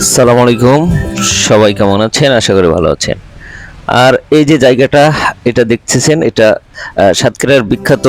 সালাম আলাইকুম। সবাই কেমন আছেন? আশা করি ভালো আছেন। আর এই যে জায়গাটা, এটা দেখতেছেন, এটা সাতক্ষীরার বিখ্যাত